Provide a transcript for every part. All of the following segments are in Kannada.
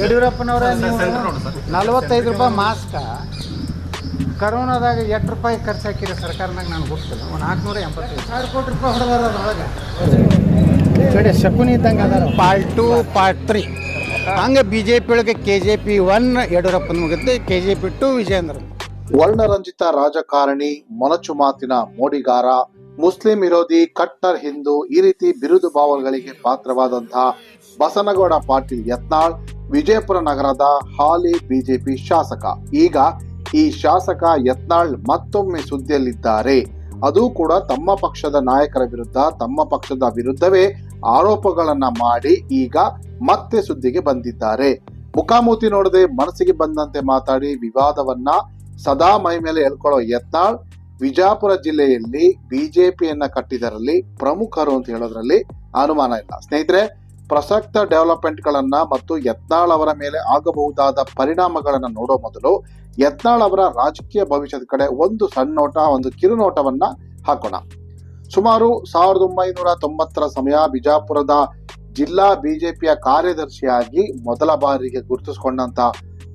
ಯಡಿಯೂರಪ್ಪನವರ ನೀವು ನಲವತ್ತೈದು ರೂಪಾಯಿ ಮಾಸ್ಕ ಕರೋನಾದಾಗ ಎಷ್ಟು ರೂಪಾಯಿ ಖರ್ಚು ಹಾಕಿರೋ ಸರ್ಕಾರನಾಗ ನಾನು ಗೊತ್ತಿಲ್ಲ ಒಂದು ನಾಲ್ಕುನೂರ ಎಂಬತ್ತೈದು ಸಾವಿರ ಕೋಟಿ ರೂಪಾಯಿ ಹೊಡೆದಾರ ಅದ್ರೊಳಗೆ ಕಡೆ ಶಕುನಿ ಇದ್ದಂಗೆ ಅದಾರ. ಪಾರ್ಟ್ ಟು ಪಾರ್ಟ್ ತ್ರೀ ಹಂಗೆ ಬಿ ಜೆ ಪಿ ಒಳಗೆ ಕೆ ಜೆ ಪಿ ಒನ್ ಯಡಿಯೂರಪ್ಪನ ಮುಗಿದ್ದು. K J P two Vijayendra. ವರ್ಣರಂಜಿತ ರಾಜಕಾರಣಿ ಮೊನಚು ಮಾತಿನ ಮೋಡಿಗಾರ ಮುಸ್ಲಿಂ ವಿರೋಧಿ ಕಟ್ಟರ್ ಹಿಂದೂ ಈ ರೀತಿ ಬಿರುದು ಭಾವಗಳಿಗೆ ಪಾತ್ರವಾದಂತಹ ಬಸನಗೌಡ ಪಾಟೀಲ್ ಯತ್ನಾಳ್, ವಿಜಯಪುರ ನಗರದ ಹಾಲಿ ಬಿಜೆಪಿ ಶಾಸಕ. ಈಗ ಈ ಶಾಸಕ ಯತ್ನಾಳ್ ಮತ್ತೊಮ್ಮೆ ಸುದ್ದಿಯಲ್ಲಿದ್ದಾರೆ. ಅದು ಕೂಡ ತಮ್ಮ ಪಕ್ಷದ ನಾಯಕರ ವಿರುದ್ಧ, ತಮ್ಮ ಪಕ್ಷದ ವಿರುದ್ಧವೇ ಆರೋಪಗಳನ್ನ ಮಾಡಿ ಈಗ ಮತ್ತೆ ಸುದ್ದಿಗೆ ಬಂದಿದ್ದಾರೆ. ಮುಖಾಮುಖಿ ನೋಡದೆ ಮನಸ್ಸಿಗೆ ಬಂದಂತೆ ಮಾತಾಡಿ ವಿವಾದವನ್ನ ಸದಾ ಮೈ ಮೇಲೆ ಎಳ್ಕೊಳ್ಳೋ ಯತ್ನಾಳ್ ವಿಜಾಪುರ ಜಿಲ್ಲೆಯಲ್ಲಿ ಬಿಜೆಪಿಯನ್ನ ಕಟ್ಟಿದರಲ್ಲಿ ಪ್ರಮುಖರು ಅಂತ ಹೇಳೋದ್ರಲ್ಲಿ ಅನುಮಾನ ಇಲ್ಲ. ಸ್ನೇಹಿತರೆ, ಪ್ರಸಕ್ತ ಡೆವಲಪ್ಮೆಂಟ್ ಗಳನ್ನ ಮತ್ತು ಯತ್ನಾಳ್ ಅವರ ಮೇಲೆ ಆಗಬಹುದಾದ ಪರಿಣಾಮಗಳನ್ನ ನೋಡೋ ಮೊದಲು ಯತ್ನಾಳ್ ಅವರ ರಾಜಕೀಯ ಭವಿಷ್ಯದ ಕಡೆ ಒಂದು ಸಣ್ಣ ನೋಟ, ಒಂದು ಕಿರುನೋಟವನ್ನ ಹಾಕೋಣ. ಸುಮಾರು ಸಾವಿರದ ಒಂಬೈನೂರ ತೊಂಬತ್ತರ ಸಮಯ ಬಿಜಾಪುರದ ಜಿಲ್ಲಾ ಬಿಜೆಪಿಯ ಕಾರ್ಯದರ್ಶಿಯಾಗಿ ಮೊದಲ ಬಾರಿಗೆ ಗುರುತಿಸಿಕೊಂಡಂತ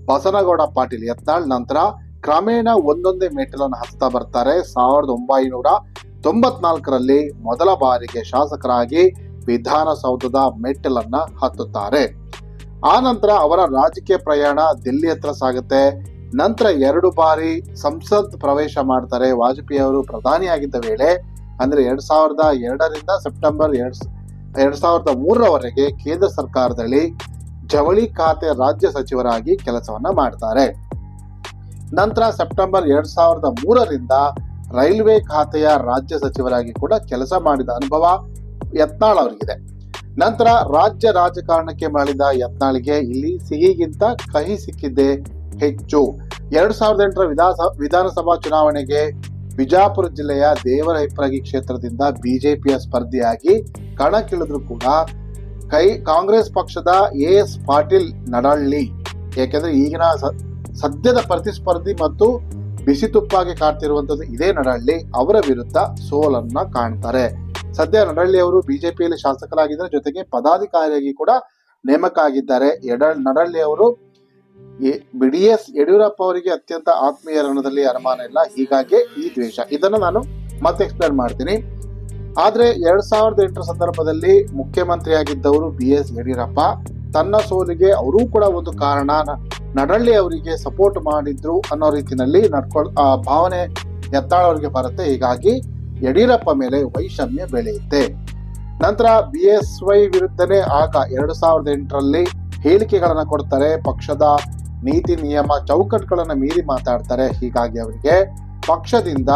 ಬಸನಗೌಡ ಪಾಟೀಲ್ ಯತ್ನಾಳ್, ನಂತರ ಕ್ರಮೇಣ ಒಂದೊಂದೇ ಮೆಟ್ಟಿಲನ್ನು ಹತ್ತಾ ಬರ್ತಾರೆ. ಸಾವಿರದ ಒಂಬೈನೂರ ತೊಂಬತ್ನಾಲ್ಕರಲ್ಲಿ ಮೊದಲ ಬಾರಿಗೆ ಶಾಸಕರಾಗಿ ವಿಧಾನಸೌಧದ ಮೆಟ್ಟಿಲನ್ನ ಹತ್ತುತ್ತಾರೆ. ಆ ನಂತರ ಅವರ ರಾಜಕೀಯ ಪ್ರಯಾಣ ದಿಲ್ಲಿ ಹತ್ರ ಸಾಗುತ್ತೆ. ನಂತರ ಎರಡು ಬಾರಿ ಸಂಸತ್ ಪ್ರವೇಶ ಮಾಡ್ತಾರೆ. ವಾಜಪೇಯಿ ಅವರು ಪ್ರಧಾನಿಯಾಗಿದ್ದ ವೇಳೆ ಅಂದ್ರೆ ಎರಡ್ ಸಾವಿರದ ಎರಡರಿಂದ ಸೆಪ್ಟೆಂಬರ್ ಎರಡ್ ಎರಡ್ ಸಾವಿರದ ಮೂರರವರೆಗೆ ಕೇಂದ್ರ ಸರ್ಕಾರದಲ್ಲಿ ಜವಳಿ ಖಾತೆ ರಾಜ್ಯ ಸಚಿವರಾಗಿ ಕೆಲಸವನ್ನ ಮಾಡ್ತಾರೆ. ನಂತರ ಸೆಪ್ಟೆಂಬರ್ ಎರಡ್ ಸಾವಿರದ ಮೂರರಿಂದ ರೈಲ್ವೆ ಖಾತೆಯ ರಾಜ್ಯ ಸಚಿವರಾಗಿ ಕೂಡ ಕೆಲಸ ಮಾಡಿದ ಅನುಭವ ಯತ್ನಾಳ್ ಅವರಿಗಿದೆ. ನಂತರ ರಾಜ್ಯ ರಾಜಕಾರಣಕ್ಕೆ ಮಾಡಿದ ಯತ್ನಾಳಿಗೆ ಇಲ್ಲಿ ಸಿಹಿಗಿಂತ ಕಹಿ ಸಿಕ್ಕಿದ್ದೇ ಹೆಚ್ಚು. ಎರಡ್ ಸಾವಿರದ ಎಂಟರ ವಿಧಾನಸಭಾ ಚುನಾವಣೆಗೆ ಬಿಜಾಪುರ ಜಿಲ್ಲೆಯ ದೇವರಹಿಪ್ರಗಿ ಕ್ಷೇತ್ರದಿಂದ ಬಿಜೆಪಿಯ ಸ್ಪರ್ಧಿಯಾಗಿ ಕಣಕ್ಕಿಳಿದ್ರು ಕೂಡ ಕೈ, ಕಾಂಗ್ರೆಸ್ ಪಕ್ಷದ ಎ ಎಸ್ ಪಾಟೀಲ್ ನಡಳ್ಳಿ. ಯಾಕೆಂದ್ರೆ ಈಗಿನ ಸದ್ಯದ ಪ್ರತಿಸ್ಪರ್ಧಿ ಮತ್ತು ಬಿಸಿ ತುಪ್ಪಾಗಿ ಕಾಡ್ತಿರುವಂತದ್ದು ಇದೇ ನಡಳ್ಳಿ ಅವರ ವಿರುದ್ಧ ಸೋಲನ್ನ ಕಾಣ್ತಾರೆ. ಸದ್ಯ ನಡಳ್ಳಿ ಅವರು ಬಿಜೆಪಿಯಲ್ಲಿ ಶಾಸಕರಾಗಿದ್ದಾರೆ. ಜೊತೆಗೆ ಪದಾಧಿಕಾರಿಯಾಗಿ ಕೂಡ ನೇಮಕ ಆಗಿದ್ದಾರೆ ಎಡ ನಡಳ್ಳಿ ಅವರು ಬಿ ಎಸ್ ಯಡಿಯೂರಪ್ಪ ಅವರಿಗೆ ಅತ್ಯಂತ ಆತ್ಮೀಯ ರಣದಲ್ಲಿ ಅನುಮಾನ ಇಲ್ಲ. ಹೀಗಾಗಿ ಈ ದ್ವೇಷ. ಇದನ್ನು ನಾನು ಮತ್ತೆ ಎಕ್ಸ್ಪ್ಲೇನ್ ಮಾಡ್ತೀನಿ. ಆದ್ರೆ ಎರಡ್ ಸಾವಿರದ ಎಂಟರ ಸಂದರ್ಭದಲ್ಲಿ ಮುಖ್ಯಮಂತ್ರಿಯಾಗಿದ್ದವರು ಬಿ ಎಸ್ ಯಡಿಯೂರಪ್ಪ. ತನ್ನ ಸೋಲಿಗೆ ಅವರೂ ಕೂಡ ಒಂದು ಕಾರಣ. ನಡಳ್ಳಿ ಅವರಿಗೆ ಸಪೋರ್ಟ್ ಮಾಡಿದ್ರು ಅನ್ನೋ ರೀತಿಯಲ್ಲಿ ನಡ್ಕೊಳ್ ಆ ಭಾವನೆ ಎತ್ತಾಳವರಿಗೆ ಬರುತ್ತೆ. ಹೀಗಾಗಿ ಯಡಿಯೂರಪ್ಪ ಮೇಲೆ ವೈಷಮ್ಯ ಬೆಳೆಯುತ್ತೆ. ನಂತರ ಬಿ ಎಸ್ ವೈ ವಿರುದ್ಧನೇ ಆಗ ಎರಡು ಸಾವಿರದ ಎಂಟರಲ್ಲಿ ಹೇಳಿಕೆಗಳನ್ನ ಕೊಡ್ತಾರೆ. ಪಕ್ಷದ ನೀತಿ ನಿಯಮ ಚೌಕಟ್ಟುಗಳನ್ನು ಮೀರಿ ಮಾತಾಡ್ತಾರೆ. ಹೀಗಾಗಿ ಅವರಿಗೆ ಪಕ್ಷದಿಂದ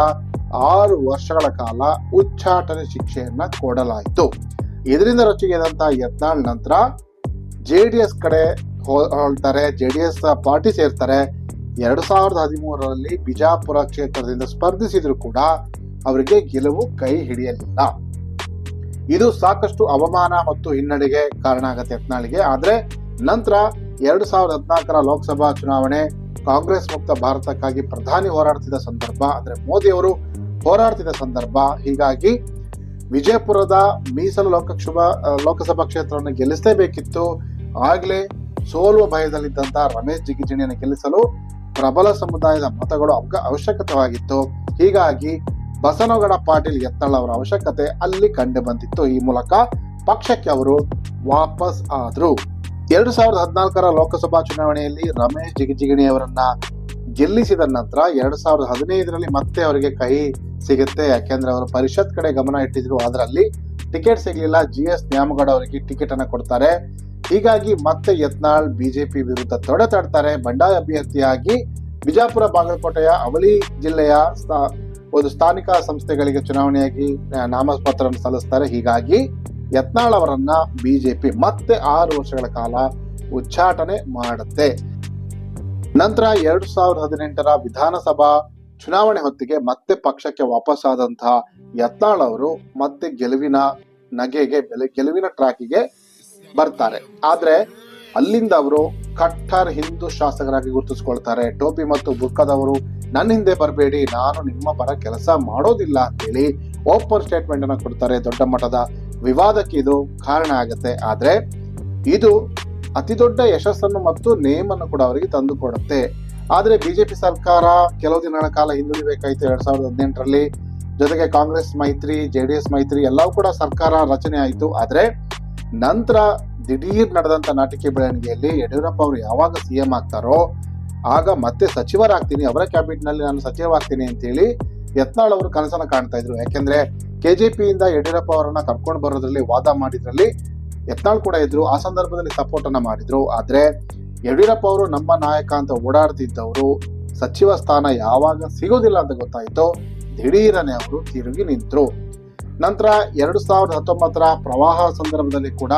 ಆರು ವರ್ಷಗಳ ಕಾಲ ಉಚ್ಚಾಟನೆ ಶಿಕ್ಷೆಯನ್ನ ಕೊಡಲಾಯಿತು. ಇದರಿಂದ ರೊಚ್ಚಿಗೆದಂತಹ ಯತ್ನಾಳ್ ನಂತರ ಜೆ ಡಿ ಎಸ್ ಕಡೆ ಹೋ- ಹೊರಳ್ತಾರೆ ಜೆ ಡಿ ಎಸ್ ಪಾರ್ಟಿ ಸೇರ್ತಾರೆ. ಎರಡು ಸಾವಿರದ ಹದಿಮೂರರಲ್ಲಿ ಬಿಜಾಪುರ ಕ್ಷೇತ್ರದಿಂದ ಸ್ಪರ್ಧಿಸಿದ್ರು ಕೂಡ ಅವರಿಗೆ ಗೆಲುವು ಕೈ ಹಿಡಿಯಲಿಲ್ಲ. ಇದು ಸಾಕಷ್ಟು ಅವಮಾನ ಮತ್ತು ಹಿನ್ನಡೆಗೆ ಕಾರಣ ಆಗುತ್ತೆ ಯತ್ನಾಳಿಗೆ. ಆದರೆ ನಂತರ ಎರಡು ಸಾವಿರದ ಹದಿನಾಲ್ಕರ ಲೋಕಸಭಾ ಚುನಾವಣೆ ಕಾಂಗ್ರೆಸ್ ಮುಕ್ತ ಭಾರತಕ್ಕಾಗಿ ಪ್ರಧಾನಿ ಹೋರಾಡ್ತಿದ್ದ ಸಂದರ್ಭ ಅಂದರೆ ಮೋದಿ ಅವರು ಹೋರಾಡ್ತಿದ್ದ ಸಂದರ್ಭ. ಹೀಗಾಗಿ ವಿಜಯಪುರದ ಮೀಸಲು ಲೋಕಸಭಾ ಲೋಕಸಭಾ ಕ್ಷೇತ್ರವನ್ನು ಗೆಲ್ಲಿಸಲೇಬೇಕಿತ್ತು. ಆಗ್ಲೇ ಸೋಲುವ ಭಯದಲ್ಲಿದ್ದಂತಹ ರಮೇಶ್ ಜಿಗಿಜಿಣಿಯನ್ನು ಗೆಲ್ಲಿಸಲು ಪ್ರಬಲ ಸಮುದಾಯದ ಮತಗಳು ಅವಗ- ಅವಶ್ಯಕತೆವಾಗಿತ್ತು. ಹೀಗಾಗಿ ಬಸನಗೌಡ ಪಾಟೀಲ್ ಎತ್ತಳ ಅವರ ಅವಶ್ಯಕತೆ ಅಲ್ಲಿ ಕಂಡು ಬಂದಿತ್ತು. ಈ ಮೂಲಕ ಪಕ್ಷಕ್ಕೆ ಅವರು ವಾಪಸ್ ಆದ್ರು. ಎರಡು ಸಾವಿರದ ಹದಿನಾಲ್ಕರ ಲೋಕಸಭಾ ಚುನಾವಣೆಯಲ್ಲಿ ರಮೇಶ್ ಜಿಗಿಜಿಗಿಣಿ ಅವರನ್ನ ಗೆಲ್ಲಿಸಿದ ನಂತರ ಎರಡು ಸಾವಿರದ ಹದಿನೈದರಲ್ಲಿ ಮತ್ತೆ ಅವರಿಗೆ ಕೈ ಸಿಗುತ್ತೆ. ಯಾಕೆಂದ್ರೆ ಅವರು ಪರಿಷತ್ ಕಡೆ ಗಮನ ಇಟ್ಟಿದ್ರು. ಅದರಲ್ಲಿ ಟಿಕೆಟ್ ಸಿಗಲಿಲ್ಲ. ಜಿ ಎಸ್ ನ್ಯಾಮಗೌಡ ಅವರಿಗೆ ಟಿಕೆಟ್ ಅನ್ನ ಕೊಡ್ತಾರೆ. ಹೀಗಾಗಿ ಮತ್ತೆ ಯತ್ನಾಳ್ ಬಿಜೆಪಿ ವಿರುದ್ಧ ತೊಡೆತಾಡ್ತಾರೆ. ಬಂಡಾಯ ಅಭ್ಯರ್ಥಿಯಾಗಿ ಬಿಜಾಪುರ ಬಾಗಲಕೋಟೆಯ ಅವಳಿ ಜಿಲ್ಲೆಯ ಒಂದು ಸ್ಥಾನಿಕ ಸಂಸ್ಥೆಗಳಿಗೆ ಚುನಾವಣೆಯಾಗಿ ನಾಮಪತ್ರವನ್ನು ನಾಮಪತ್ರ ಸಲ್ಲಿಸ್ತಾರೆ. ಹೀಗಾಗಿ ಯತ್ನಾಳ್ ಅವರನ್ನ ಬಿಜೆಪಿ ಮತ್ತೆ ಆರು ವರ್ಷಗಳ ಕಾಲ ಉಚ್ಚಾಟನೆ ಮಾಡುತ್ತೆ. ನಂತರ ಎರಡು ಸಾವಿರದ ಹದಿನೆಂಟರ ವಿಧಾನಸಭಾ ಚುನಾವಣೆ ಹೊತ್ತಿಗೆ ಮತ್ತೆ ಪಕ್ಷಕ್ಕೆ ವಾಪಸ್ಸಾದಂತಹ ಯತ್ನಾಳ್ ಅವರು ಮತ್ತೆ ಗೆಲುವಿನ ನಗೆಗೆ ಗೆಲುವಿನ ಟ್ರ್ಯಾಕಿಗೆ ಬರ್ತಾರೆ. ಆದ್ರೆ ಅಲ್ಲಿಂದ ಅವರು ಕಟ್ಟರ್ ಹಿಂದೂ ಶಾಸಕರಾಗಿ ಗುರುತಿಸ್ಕೊಳ್ತಾರೆ. ಟೋಪಿ ಮತ್ತು ಬುರ್ಕದವರು ನನ್ನ ಹಿಂದೆ ಬರಬೇಡಿ, ನಾನು ನಿಮ್ಮ ಪರ ಕೆಲಸ ಮಾಡೋದಿಲ್ಲ ಅಂತೇಳಿ ಓಪನ್ ಸ್ಟೇಟ್ಮೆಂಟ್ ಅನ್ನ ಕೊಡ್ತಾರೆ. ದೊಡ್ಡ ಮಟ್ಟದ ವಿವಾದಕ್ಕೆ ಇದು ಕಾರಣ ಆಗುತ್ತೆ. ಆದ್ರೆ ಇದು ಅತಿ ದೊಡ್ಡ ಯಶಸ್ಸನ್ನು ಮತ್ತು ನೇಮನ್ನು ಕೂಡ ಅವರಿಗೆ ತಂದುಕೊಡುತ್ತೆ ಆದರೆ ಬಿಜೆಪಿ ಸರ್ಕಾರ ಕೆಲವು ದಿನಗಳ ಕಾಲ ಹಿಂದುಳಿಬೇಕಾಯ್ತು ಎರಡ್ ಸಾವಿರದ ಹದಿನೆಂಟರಲ್ಲಿ ಜೊತೆಗೆ ಕಾಂಗ್ರೆಸ್ ಮೈತ್ರಿ, ಜೆ ಡಿ ಎಸ್ ಮೈತ್ರಿ ಎಲ್ಲವೂ ಕೂಡ ಸರ್ಕಾರ ರಚನೆ ಆಯಿತು. ಆದ್ರೆ ನಂತರ ದಿಢೀರ್ ನಡೆದಂತ ನಾಟಕೀಯ ಬೆಳವಣಿಗೆಯಲ್ಲಿ ಯಡಿಯೂರಪ್ಪ ಅವರು ಯಾವಾಗ ಸಿಎಂ ಆಗ್ತಾರೋ, ಆಗ ಮತ್ತೆ ಸಚಿವರಾಗ್ತೀನಿ, ಅವರ ಕ್ಯಾಬಿನೆಟ್ನಲ್ಲಿ ನಾನು ಸಚಿವರಾಗ್ತೀನಿ ಅಂತೇಳಿ ಯತ್ನಾಳ್ ಅವರು ಕನಸನ್ನು ಕಾಣ್ತಾ ಇದ್ರು. ಯಾಕೆಂದ್ರೆ ಕೆಜೆಪಿಯಿಂದ ಯಡಿಯೂರಪ್ಪ ಅವರನ್ನ ಕರ್ಕೊಂಡು ಬರೋದ್ರಲ್ಲಿ, ವಾದ ಮಾಡಿದ್ರಲ್ಲಿ ಯತ್ನಾಳ್ ಕೂಡ ಇದ್ರು, ಆ ಸಂದರ್ಭದಲ್ಲಿ ಸಪೋರ್ಟ್ ಅನ್ನ ಮಾಡಿದ್ರು. ಆದ್ರೆ ಯಡಿಯೂರಪ್ಪ ಅವರು ನಮ್ಮ ನಾಯಕ ಅಂತ ಓಡಾಡ್ತಿದ್ದವರು ಸಚಿವ ಸ್ಥಾನ ಯಾವಾಗ ಸಿಗೋದಿಲ್ಲ ಅಂತ ಗೊತ್ತಾಯ್ತು. ದಿಢೀರನೆ ಅವರು ತಿರುಗಿ ನಿಂತರು. ನಂತರ ಎರಡು ಸಾವಿರದ ಹತ್ತೊಂಬತ್ತರ ಪ್ರವಾಹ ಸಂದರ್ಭದಲ್ಲಿ ಕೂಡ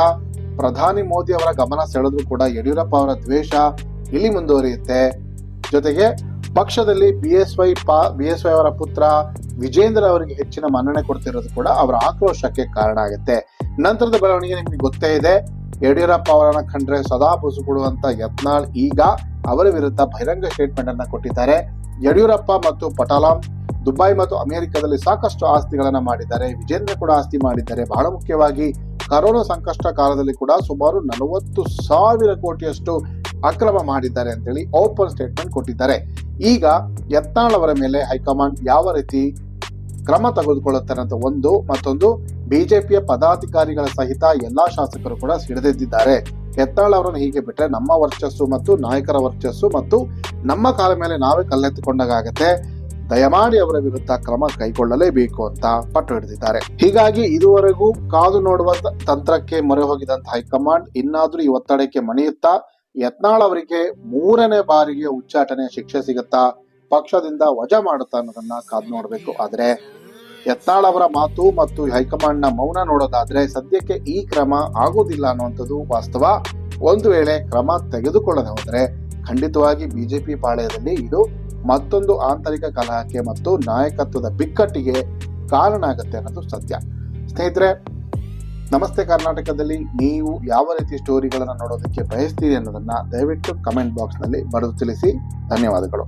ಪ್ರಧಾನಿ ಮೋದಿ ಅವರ ಗಮನ ಸೆಳೆದ್ರು ಕೂಡ ಯಡಿಯೂರಪ್ಪ ಅವರ ದ್ವೇಷ ಇಲ್ಲಿ ಮುಂದುವರಿಯುತ್ತೆ. ಜೊತೆಗೆ ಪಕ್ಷದಲ್ಲಿ ಬಿ ಎಸ್ ವೈ ಪಾ, ಬಿ ಎಸ್ ವೈ ಅವರ ಪುತ್ರ ವಿಜೇಂದ್ರ ಅವರಿಗೆ ಹೆಚ್ಚಿನ ಮನ್ನಣೆ ಕೊಡ್ತಿರೋದು ಕೂಡ ಅವರ ಆಕ್ರೋಶಕ್ಕೆ ಕಾರಣ ಆಗುತ್ತೆ. ನಂತರದ ಬೆಳವಣಿಗೆ ನಿಮಗೆ ಗೊತ್ತೇ ಇದೆ. ಯಡಿಯೂರಪ್ಪ ಅವರನ್ನ ಕಂಡ್ರೆ ಸದಾ ಬುಸು ಕೊಡುವಂತ ಯತ್ನಾಳ್ ಈಗ ಅವರ ವಿರುದ್ಧ ಬಹಿರಂಗ ಸ್ಟೇಟ್ಮೆಂಟ್ ಅನ್ನ ಕೊಟ್ಟಿದ್ದಾರೆ. ಯಡಿಯೂರಪ್ಪ ಮತ್ತು ಪಟಾಲಾಂ ದುಬೈ ಮತ್ತು ಅಮೆರಿಕದಲ್ಲಿ ಸಾಕಷ್ಟು ಆಸ್ತಿಗಳನ್ನು ಮಾಡಿದ್ದಾರೆ. ವಿಜೇಂದ್ರ ಕೂಡ ಆಸ್ತಿ ಮಾಡಿದ್ದಾರೆ. ಬಹಳ ಮುಖ್ಯವಾಗಿ ಕರೋನಾ ಸಂಕಷ್ಟ ಕಾಲದಲ್ಲಿ ಕೂಡ ಸುಮಾರು ನಲವತ್ತು ಸಾವಿರ ಕೋಟಿಯಷ್ಟು ಅಕ್ರಮ ಮಾಡಿದ್ದಾರೆ ಅಂತೇಳಿ ಓಪನ್ ಸ್ಟೇಟ್ಮೆಂಟ್ ಕೊಟ್ಟಿದ್ದಾರೆ. ಈಗ ಯತ್ನಾಳ್ ಅವರ ಮೇಲೆ ಹೈಕಮಾಂಡ್ ಯಾವ ರೀತಿ ಕ್ರಮ ತೆಗೆದುಕೊಳ್ಳುತ್ತಾರೆ ಅಂತ ಒಂದು, ಮತ್ತೊಂದು, ಬಿಜೆಪಿಯ ಪದಾಧಿಕಾರಿಗಳ ಸಹಿತ ಎಲ್ಲಾ ಶಾಸಕರು ಕೂಡ ಸಿಡಿದೆದ್ದಿದ್ದಾರೆ. ಯತ್ನಾಳ್ ಅವರನ್ನು ಹೀಗೆ ಬಿಟ್ಟರೆ ನಮ್ಮ ವರ್ಚಸ್ಸು ಮತ್ತು ನಾಯಕರ ವರ್ಚಸ್ಸು ಮತ್ತು ನಮ್ಮ ಕಾಲ ಮೇಲೆ ನಾವೇ ಕಲ್ಲೆತ್ತುಕೊಂಡಾಗತ್ತೆ ದಯಮಾಡಿ ಅವರ ವಿರುದ್ಧ ಕ್ರಮ ಕೈಗೊಳ್ಳಲೇಬೇಕು ಅಂತ ಪಟ್ಟು ಹಿಡಿದಿದ್ದಾರೆ. ಹೀಗಾಗಿ ಇದುವರೆಗೂ ಕಾದು ನೋಡುವ ತಂತ್ರಕ್ಕೆ ಮೊರೆ ಹೋಗಿದಂತ ಹೈಕಮಾಂಡ್ ಇನ್ನಾದ್ರೂ ಈ ಒತ್ತಡಕ್ಕೆ ಮಣಿಯುತ್ತಾ, ಯತ್ನಾಳ್ ಅವರಿಗೆ ಮೂರನೇ ಬಾರಿಗೆ ಉಚ್ಚಾಟನೆ ಶಿಕ್ಷೆ ಸಿಗುತ್ತಾ, ಪಕ್ಷದಿಂದ ವಜಾ ಮಾಡುತ್ತಾ ಅನ್ನೋದನ್ನ ಕಾದು ನೋಡಬೇಕು. ಆದರೆ ಯತ್ನಾಳ್ ಅವರ ಮಾತು ಮತ್ತು ಹೈಕಮಾಂಡ್ನ ಮೌನ ನೋಡೋದಾದ್ರೆ ಸದ್ಯಕ್ಕೆ ಈ ಕ್ರಮ ಆಗೋದಿಲ್ಲ ಅನ್ನುವಂಥದ್ದು ವಾಸ್ತವ. ಒಂದು ವೇಳೆ ಕ್ರಮ ತೆಗೆದುಕೊಳ್ಳದೆ ಹೋದ್ರೆ ಖಂಡಿತವಾಗಿ ಬಿಜೆಪಿ ಪಾಳ್ಯದಲ್ಲಿ ಇದು ಮತ್ತೊಂದು ಆಂತರಿಕ ಕಲಹಕ್ಕೆ ಮತ್ತು ನಾಯಕತ್ವದ ಬಿಕ್ಕಟ್ಟಿಗೆ ಕಾರಣ ಆಗುತ್ತೆ ಅನ್ನೋದು ಸತ್ಯ. ಸ್ನೇಹಿತರೆ, ನಮಸ್ತೆ ಕರ್ನಾಟಕದಲ್ಲಿ ನೀವು ಯಾವ ರೀತಿ ಸ್ಟೋರಿಗಳನ್ನು ನೋಡೋದಕ್ಕೆ ಬಯಸ್ತೀರಿ ಅನ್ನೋದನ್ನ ದಯವಿಟ್ಟು ಕಮೆಂಟ್ ಬಾಕ್ಸ್ನಲ್ಲಿ ಬರೆದು ತಿಳಿಸಿ. ಧನ್ಯವಾದಗಳು.